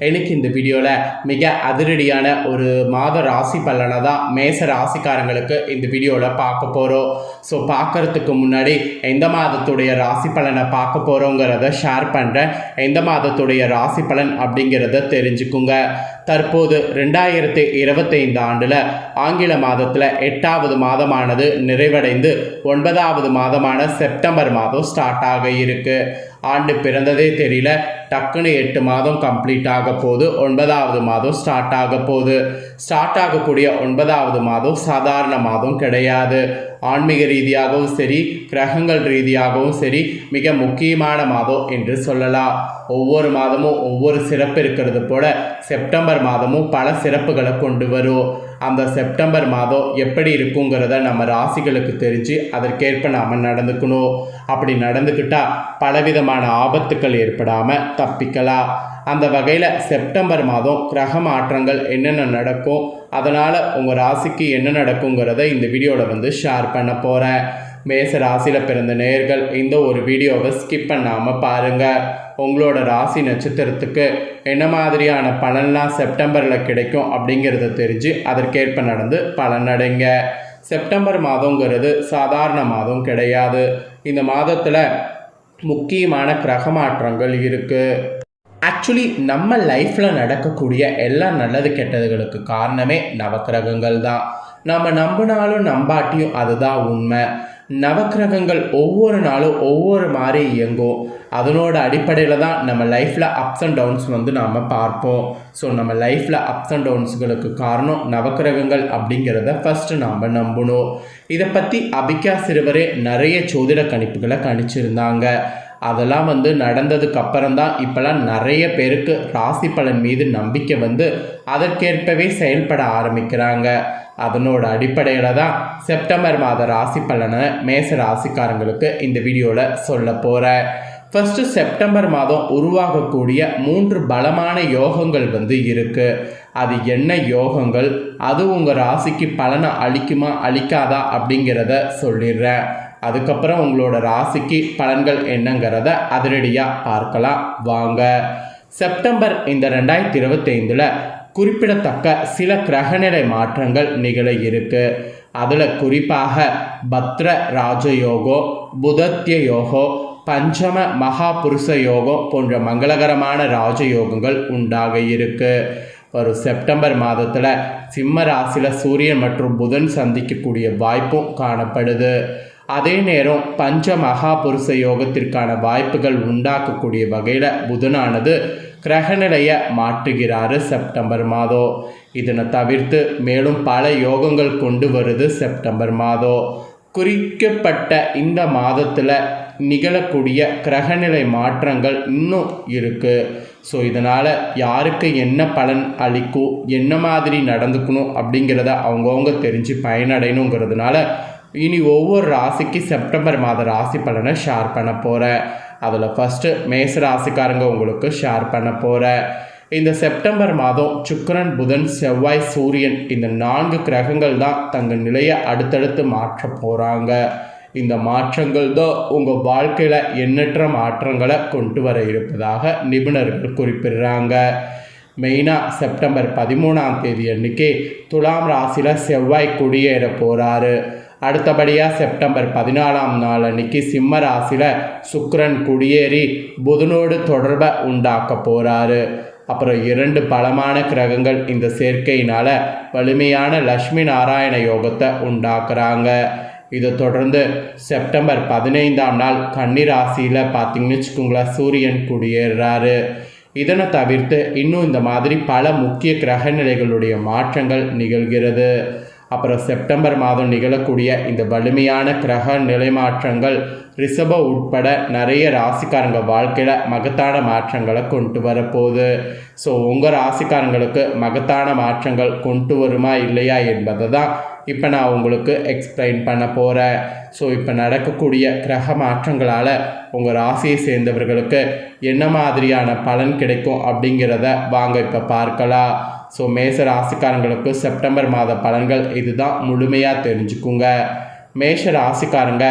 எனக்கு இந்த வீடியோவில் மிக அதிரடியான ஒரு மாத ராசி பலனை தான் மேச ராசிக்காரங்களுக்கு இந்த வீடியோவில் பார்க்க போகிறோம் ஸோ பார்க்கறதுக்கு முன்னாடி எந்த மாதத்துடைய ராசி பலனை பார்க்க போகிறோங்கிறத ஷேர் பண்ணுறேன் எந்த மாதத்துடைய ராசி பலன் அப்படிங்கிறத தெரிஞ்சுக்குங்க. தற்போது ரெண்டாயிரத்தி இருபத்தைந்து ஆண்டில் ஆங்கில மாதத்தில் எட்டாவது மாதமானது நிறைவடைந்து ஒன்பதாவது மாதமான செப்டம்பர் மாதம் ஸ்டார்ட் ஆக இருக்குது ஆண்டு பிறந்ததே தெரியல. டக்குன்னு எட்டு மாதம் கம்ப்ளீட் ஆக போகுது. ஒன்பதாவது மாதம் ஸ்டார்ட் ஆக போகுது. ஸ்டார்ட் ஆகக்கூடிய ஒன்பதாவது மாதம் சாதாரண மாதம் கிடையாது. ஆன்மீக ரீதியாகவும் சரி கிரகங்கள் ரீதியாகவும் சரி மிக முக்கியமான மாதம் என்று சொல்லலாம். ஒவ்வொரு மாதமும் ஒவ்வொரு சிறப்பு இருக்கிறது போல செப்டம்பர் மாதமும் பல சிறப்புகளை கொண்டு வரும். அந்த செப்டம்பர் மாதம் எப்படி இருக்குங்கிறத நம்ம ராசிகளுக்கு தெரிஞ்சு அதற்கேற்ப நாம் நடந்துக்கணும். அப்படி நடந்துக்கிட்டால் பலவிதமான ஆபத்துக்கள் ஏற்படாமல் தப்பிக்கலாம். அந்த வகையில் செப்டம்பர் மாதம் கிரக மாற்றங்கள் என்னென்ன நடக்கும் அதனால் உங்கள் ராசிக்கு என்ன நடக்குங்கிறத இந்த வீடியோவில் வந்து ஷேர் பண்ண போகிறேன் மேச ராசியில் பிறந்த நேர்கள் இந்த ஒரு வீடியோவை ஸ்கிப் பண்ணாமல் பாருங்கள் உங்களோட ராசி நட்சத்திரத்துக்கு என்ன மாதிரியான பலன்லாம் செப்டம்பரில் கிடைக்கும் அப்படிங்கிறத தெரிஞ்சு அதற்கேற்ப நடந்து பலனடைங்க செப்டம்பர் மாதங்கிறது சாதாரண மாதம் கிடையாது. இந்த மாதத்தில் முக்கியமான கிரக மாற்றங்கள் இருக்குது ஆக்சுவலி நம்ம லைஃப்பில் நடக்கக்கூடிய எல்லா நல்லது கெட்டதுகளுக்கு காரணமே நவக்கிரகங்கள் தான் நம்ம நம்பினாலும் நம்பாட்டியும் அதுதான் உண்மை. நவக்கிரகங்கள் ஒவ்வொரு நாளும் ஒவ்வொரு மாதிரி இயங்கும். அதனோட அடிப்படையில் தான் நம்ம லைஃப்பில் அப்ஸ் அண்ட் டவுன்ஸ் வந்து நாம் பார்ப்போம். ஸோ நம்ம லைஃப்பில் அப்ஸ் அண்ட் டவுன்ஸுகளுக்கு காரணம் நவக்கிரகங்கள் அப்படிங்கிறத ஃபஸ்ட்டு நாம் நம்பணும். இதை பற்றி அபிகா சிறுவரே நிறைய சோதிட கணிப்புகளை கணிச்சிருந்தாங்க. அதெல்லாம் வந்து நடந்ததுக்கு அப்புறம் தான் இப்போல்லாம் நிறைய பேருக்கு ராசி பலன் மீது நம்பிக்கை வந்து அதற்கேற்பவே செயல்பட ஆரம்பிக்கிறாங்க. அதனோட அடிப்படையில் தான் செப்டம்பர் மாத ராசி பலனை மேச ராசிக்காரங்களுக்கு இந்த வீடியோவில் சொல்ல போகிறேன் ஃபஸ்ட்டு செப்டம்பர் மாதம் உருவாகக்கூடிய மூன்று பலமான யோகங்கள் வந்து இருக்குது அது என்ன யோகங்கள்? அது உங்கள் ராசிக்கு பலனை அளிக்குமா அளிக்காதா அப்படிங்கிறத சொல்லிடுறேன். அதுக்கப்புறம் உங்களோட ராசிக்கு பலன்கள் என்னங்கிறத அதிரடியாக பார்க்கலாம். வாங்க. செப்டம்பர் இந்த ரெண்டாயிரத்தி இருபத்தைந்தில் குறிப்பிடத்தக்க சில கிரகநிலை மாற்றங்கள் நிகழ இருக்கு. அதில் குறிப்பாக பத்ர ராஜயோகோ புதத்திய யோகோ பஞ்சம மகாபுருஷ யோகம் போன்ற மங்களகரமான ராஜயோகங்கள் உண்டாக இருக்கு. வரும் செப்டம்பர் மாதத்தில் சிம்ம ராசியில் சூரியன் மற்றும் புதன் சந்திக்கக்கூடிய வாய்ப்பும் காணப்படுது. அதே நேரம் பஞ்ச மகாபுருஷ யோகத்திற்கான வாய்ப்புகள் உண்டாக்கக்கூடிய வகையில் புதனானது கிரகநிலையை மாற்றுகிறாரு செப்டம்பர் மாதம். இதனை தவிர்த்து மேலும் பல யோகங்கள் கொண்டு வருது செப்டம்பர் மாதம். குறிக்கப்பட்ட இந்த மாதத்தில் நிகழக்கூடிய கிரகநிலை மாற்றங்கள் இன்னும் இருக்குது ஸோ இதனால் யாருக்கு என்ன பலன் அளிக்கும் என்ன மாதிரி நடந்துக்கணும் அப்படிங்கிறத அவங்கவுங்க தெரிஞ்சு பயனடையணுங்கிறதுனால இனி ஒவ்வொரு ராசிக்கு செப்டம்பர் மாத ராசி பலனை ஷேர் பண்ண போகிறேன் அதில் ஃபஸ்ட்டு மேச ராசிக்காரங்க உங்களுக்கு ஷேர் பண்ண போகிறேன் இந்த செப்டம்பர் மாதம் சுக்கரன் புதன் செவ்வாய் சூரியன் இந்த நான்கு கிரகங்கள் தான் தங்கள் நிலையை அடுத்தடுத்து மாற்ற போகிறாங்க இந்த மாற்றங்கள் தான் உங்கள் வாழ்க்கையில் எண்ணற்ற மாற்றங்களை கொண்டு வர இருப்பதாக நிபுணர்கள் குறிப்பிடுறாங்க. மெயினாக செப்டம்பர் பதிமூணாம் தேதி அன்னைக்கு துலாம் ராசியில் செவ்வாய் குடியேற போகிறாரு அடுத்தபடியாக செப்டம்பர் பதினாலாம் நாள் அன்னைக்கு சிம்ம ராசியில் சுக்கரன் குடியேறி புதனோடு தொடர்பை உண்டாக்க போகிறாரு அப்புறம் இரண்டு பலமான கிரகங்கள் இந்த சேர்க்கையினால் வலிமையான லக்ஷ்மி நாராயண யோகத்தை உண்டாக்குறாங்க. இதை தொடர்ந்து செப்டம்பர் பதினைந்தாம் நாள் கன்னி ராசியில் பார்த்தீங்கன்னு வச்சுக்கோங்களேன் சூரியன் குடியேறுறாரு. இதனை தவிர்த்து இன்னும் இந்த மாதிரி பல முக்கிய கிரக நிலைகளுடைய மாற்றங்கள் நிகழ்கிறது. அப்புறம் செப்டம்பர் மாதம் நிகழக்கூடிய இந்த வலிமையான கிரக நிலை மாற்றங்கள் ரிஷப உட்பட நிறைய ராசிக்காரங்க வாழ்க்கையில் மகத்தான மாற்றங்களை கொண்டு வரப்போகுது. ஸோ உங்கள் ராசிக்காரங்களுக்கு மகத்தான மாற்றங்கள் கொண்டு வருமா இல்லையா என்பதை தான் இப்போ நான் உங்களுக்கு எக்ஸ்பிளைன் பண்ண போகிறேன் ஸோ இப்போ நடக்கக்கூடிய கிரக மாற்றங்களால் உங்கள் ராசியை சேர்ந்தவர்களுக்கு என்ன மாதிரியான பலன் கிடைக்கும் அப்படிங்கிறத வாங்க இப்போ பார்க்கலாம். ஸோ மேச ராசிக்காரங்களுக்கு செப்டம்பர் மாத பலன்கள் இதுதான் முழுமையாக தெரிஞ்சுக்குங்க. மேஷ ராசிக்காரங்க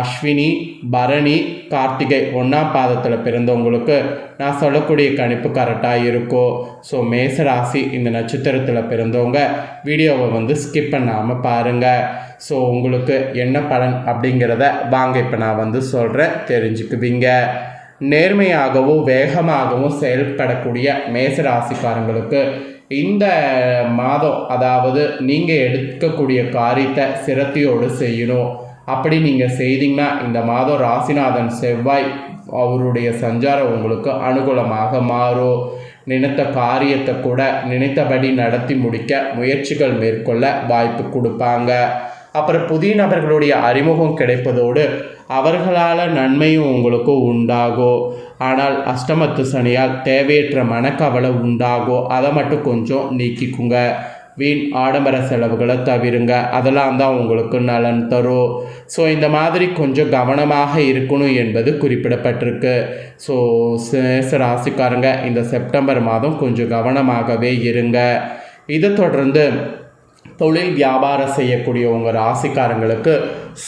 அஸ்வினி பரணி கார்த்திகை ஒன்றாம் பாதத்தில் பிறந்தவங்களுக்கு நான் சொல்லக்கூடிய கணிப்பு கரெக்டாக இருக்கோ. ஸோ மேசராசி இந்த நட்சத்திரத்தில் பிறந்தவங்க வீடியோவை வந்து ஸ்கிப் பண்ணாமல் பாருங்கள் ஸோ உங்களுக்கு என்ன பலன் அப்படிங்கிறத வாங்க இப்போ நான் வந்து சொல்கிறேன் தெரிஞ்சுக்குவீங்க. நேர்மையாகவும் வேகமாகவும் செயல்படக்கூடிய மேசராசிக்காரங்களுக்கு இந்த மாதம் அதாவது நீங்கள் எடுக்கக்கூடிய காரியத்தை சிரத்தையோடு செய்யணும். அப்படி நீங்கள் செய்தீங்கன்னா இந்த மாதம் ராசிநாதன் செவ்வாய் அவருடைய சஞ்சாரம் உங்களுக்கு அனுகூலமாக மாறும். நினைத்த காரியத்தை கூட நினைத்தபடி நடத்தி முடிக்க முயற்சிகள் மேற்கொள்ள வாய்ப்பு கொடுப்பாங்க. அப்புறம் புதிய நபர்களுடைய அறிமுகம் கிடைப்பதோடு அவர்களால் நன்மையும் உங்களுக்கு உண்டாகும் ஆனால் அஷ்டமத்து சனியால் தேவையற்ற மனக்கவலை உண்டாகும் அதை மட்டும் கொஞ்சம் நீக்கிக்குங்க. வீண் ஆடம்பர செலவுகளை தவிருங்க. அதெல்லாம் தான் உங்களுக்கு நலன் தரும் ஸோ இந்த மாதிரி கொஞ்சம் கவனமாக இருக்கணும் என்பது குறிப்பிடப்பட்டிருக்கு. ஸோ சேச ராசிக்காரங்க இந்த செப்டம்பர் மாதம் கொஞ்சம் கவனமாகவே இருங்க. இதை தொடர்ந்து தொழில் வியாபாரம் செய்யக்கூடிய உங்கள் ராசிக்காரங்களுக்கு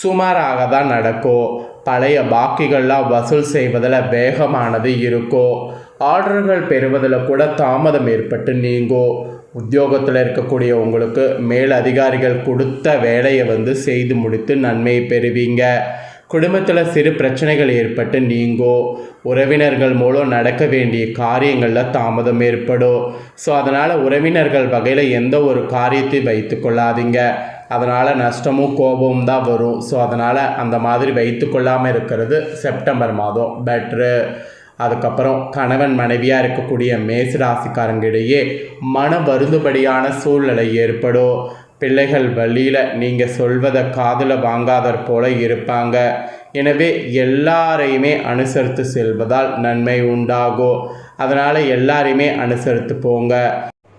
சுமாராக தான் நடக்கும் பழைய பாக்கிகள்லாம் வசூல் செய்வதில் வேகமானது இருக்கும் ஆர்டர்கள் பெறுவதில் கூட தாமதம் ஏற்பட்டு நீங்கும் உத்தியோகத்தில் இருக்கக்கூடிய உங்களுக்கு மேல் அதிகாரிகள் கொடுத்த வேலையை வந்து செய்து முடித்து நன்மையை பெறுவீங்க. குடும்பத்தில் சிறு பிரச்சனைகள் ஏற்பட்டு நீங்கோ உறவினர்கள் மூலம் நடக்க வேண்டிய காரியங்களில் தாமதம் ஏற்படும். ஸோ அதனால் உறவினர்கள் வகையில் எந்த ஒரு காரியத்தையும் வைத்து கொள்ளாதீங்க. அதனால் நஷ்டமும் கோபமும் தான் வரும். ஸோ அதனால் அந்த மாதிரி வைத்து கொள்ளாமல் இருக்கிறது செப்டம்பர் மாதம். பெட்ரு அதுக்கப்புறம் கணவன் மனைவியாக இருக்கக்கூடிய மேசராசிக்காரங்களிடையே மன வருந்துபடியான சூழ்நிலை ஏற்படும். பிள்ளைகள் வழியில் நீங்கள் சொல்வதை காதில் வாங்காதற் போல இருப்பாங்க. எனவே எல்லாரையுமே அனுசரித்து செல்வதால் நன்மை உண்டாகும் அதனால் எல்லாரையுமே அனுசரித்து போங்க.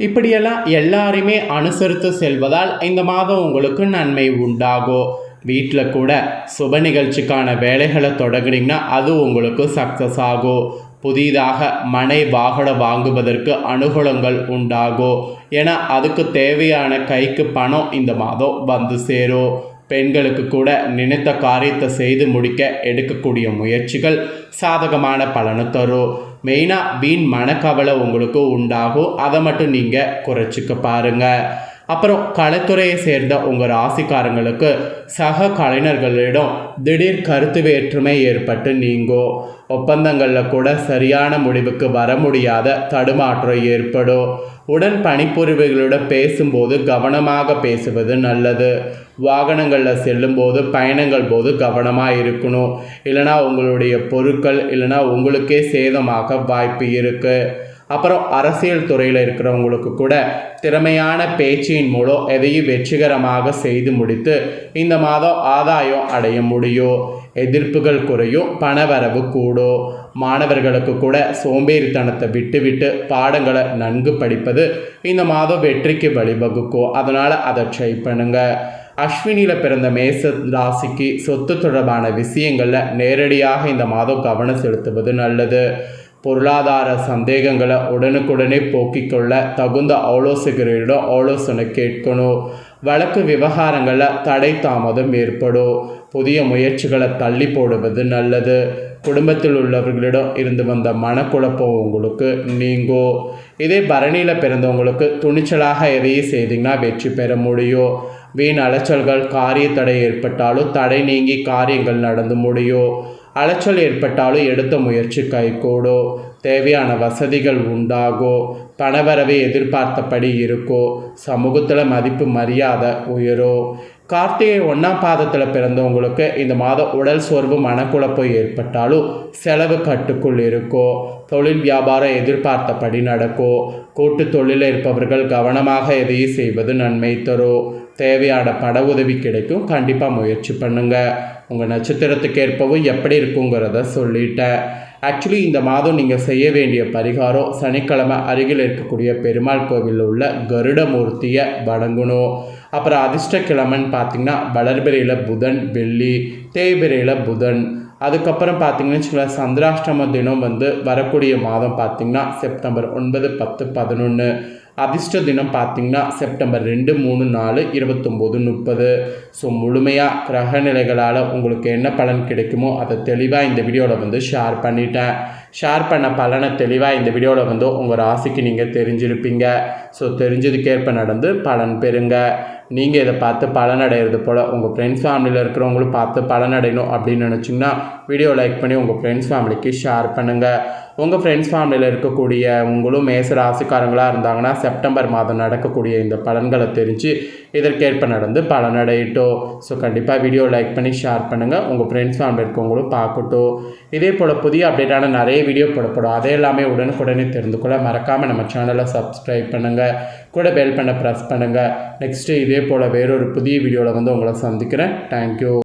இப்படியெல்லாம் எல்லாரையுமே அனுசரித்து செல்வதால் இந்த மாதம் உங்களுக்கு நன்மை உண்டாகும் வீட்டில் கூட சுப நிகழ்ச்சிக்கான வேலைகளை தொடங்குனீங்கன்னா அது உங்களுக்கு சக்ஸஸ் ஆகும் புதிதாக மனை வாகனம் வாங்குவதற்கு அனுகூலங்கள் உண்டாகும் என அதுக்கு தேவையான கைக்கு பணம் இந்த மாதம் வந்து சேரும் பெண்களுக்கு கூட நினைத்த காரியத்தை செய்து முடிக்க எடுக்கக்கூடிய முயற்சிகள் சாதகமான பலனை தரும் மெயினாக வீண் மனக்கவலை உங்களுக்கு உண்டாகும் அதை மட்டும் நீங்கள் குறைச்சிக்க பாருங்கள் அப்புறம் கலைத்துறையை சேர்ந்த உங்கள் ராசிக்காரங்களுக்கு சக கலைஞர்களிடம் திடீர் கருத்து வேற்றுமை ஏற்பட்டு நீங்கும் ஒப்பந்தங்களில் கூட சரியான முடிவுக்கு வர முடியாத தடுமாற்றம் ஏற்படும் உடன் பணிப்புரிவுகளோட பேசும்போது கவனமாக பேசுவது நல்லது. வாகனங்களில் செல்லும்போது பயணங்கள் போது கவனமாக இருக்கணும். இல்லைனா உங்களுடைய பொருட்கள் இல்லைனா உங்களுக்கே சேதமாக வாய்ப்பு இருக்குது அப்புறம் அரசியல் துறையில் இருக்கிறவங்களுக்கு கூட திறமையான பேச்சின் மூலம் எதையும் வெற்றிகரமாக செய்து முடித்து இந்த மாதம் ஆதாயம் அடைய முடியும். எதிர்ப்புகள் குறையும் பணவரவு கூடும். மாணவர்களுக்கு கூட சோம்பேறித்தனத்தை விட்டுவிட்டு பாடங்களை நன்கு படிப்பது இந்த மாதம் வெற்றிக்கு வழிவகுக்கும். அதனால் அதை ட்ரை பண்ணுங்கள் அஸ்வினியில் பிறந்த மேச ராசிக்கு சொத்து தொடர்பான விஷயங்களில் நேரடியாக இந்த மாதம் கவனம் செலுத்துவது நல்லது. பொருளாதார சந்தேகங்களை உடனுக்குடனே போக்கிக்கொள்ள தகுந்த ஆலோசகரிடம் ஆலோசனை கேட்கணும். வழக்கு விவகாரங்களில் தடை தாமதம் ஏற்படும். புதிய முயற்சிகளை தள்ளி போடுவது நல்லது. குடும்பத்தில் உள்ளவர்களிடம் இருந்து வந்த மனக்குழப்பம் உங்களுக்கு நீங்கோ இதே பரணியில் பிறந்தவங்களுக்கு துணிச்சலாக எதையும் செய்தீங்கன்னா வெற்றி பெற முடியும். வீண் அலைச்சல்கள் காரிய தடை ஏற்பட்டாலும் தடை நீங்கி காரியங்கள் நடந்து முடியும். அலைச்சல் ஏற்பட்டாலும் எடுத்த முயற்சி கைகூடோ. தேவையான வசதிகள் உண்டாகோ. பணவரவை எதிர்பார்த்தபடி இருக்கோ. சமூகத்தில் மதிப்பு மரியாதை உயரோ. கார்த்திகை ஒன்றாம் பாதத்தில் பிறந்தவங்களுக்கு இந்த மாதம் உடல் சோர்வு மனக்குழப்பம் ஏற்பட்டாலும் செலவு கட்டுக்குள் இருக்கோ. தொழில் வியாபாரம் எதிர்பார்த்தபடி நடக்கும் கூட்டு தொழிலில் இருப்பவர்கள் கவனமாக எதையும் செய்வது நன்மை தரும் தேவையான பட உதவி கிடைக்கும். கண்டிப்பாக முயற்சி பண்ணுங்கள் உங்கள் நட்சத்திரத்துக்கு ஏற்பவும் எப்படி இருக்குங்கிறத சொல்லிட்டேன் ஆக்சுவலி இந்த மாதம் நீங்கள் செய்ய வேண்டிய பரிகாரம் சனிக்கிழமை அருகில் இருக்கக்கூடிய பெருமாள் கோவிலில் உள்ள கருடமூர்த்தியை வணங்கணும் அப்புறம் அதிர்ஷ்ட கிழமைன்னு பார்த்தீங்கன்னா வளர்பிறையில் புதன் வெள்ளி தேய்பிரையில் புதன். அதுக்கப்புறம் பார்த்தீங்கன்னு வச்சுக்கோங்களேன் சந்திராஷ்டம தினம் வந்து வரக்கூடிய மாதம் பார்த்தீங்கன்னா செப்டம்பர் ஒன்பது பத்து பதினொன்று அதிர்ஷ்ட தினம் பார்த்தீங்கன்னா செப்டம்பர் ரெண்டு மூணு நாலு இருபத்தொம்போது முப்பது. ஸோ முழுமையாக கிரக நிலைகளால் உங்களுக்கு என்ன பலன் கிடைக்குமோ அதை தெளிவாக இந்த வீடியோவில் வந்து ஷேர் பண்ணிட்டேன். ஷேர் பண்ண பலனை தெளிவாக இந்த வீடியோவில் வந்து உங்கள் ராசிக்கு நீங்கள் தெரிஞ்சிருப்பீங்க. ஸோ தெரிஞ்சதுக்கேற்ப நடந்து பலன் பெறுங்க. நீங்கள் இதை பார்த்து பலனடைகிறது போல் உங்கள் ஃப்ரெண்ட்ஸ் ஃபேமிலியில் இருக்கிறவங்களும் பார்த்து பலனடையணும் அப்படின்னு நினச்சிங்கன்னா வீடியோ லைக் பண்ணி உங்கள் ஃப்ரெண்ட்ஸ் ஃபேமிலிக்கு ஷேர் பண்ணுங்கள் உங்கள் ஃப்ரெண்ட்ஸ் ஃபேமிலியில் இருக்கக்கூடிய உங்களும் மேச ராசிக்காரங்களாக இருந்தாங்கன்னா செப்டம்பர் மாதம் நடக்கக்கூடிய இந்த பலன்களை தெரிஞ்சு இதற்கேற்ப நடந்து பலனடையிட்டோம். ஸோ கண்டிப்பாக வீடியோ லைக் பண்ணி ஷேர் பண்ணுங்கள் உங்கள் ஃப்ரெண்ட்ஸ் ஃபேமிலி இருக்கவங்களும் பார்க்கட்டும். இதே போல் புதிய அப்டேட்டான நிறைய வீடியோ போடப்படும். அதே எல்லாமே உடனுக்குடனே தெரிந்து கொள்ள மறக்காமல் நம்ம சேனலை சப்ஸ்கிரைப் பண்ணுங்கள் கூட பெல் பண்ண ப்ரெஸ் பண்ணுங்கள் நெக்ஸ்ட்டு இதே போல் வேறொரு புதிய வீடியோவில் வந்து உங்களை சந்திக்கிறேன். தேங்க்யூ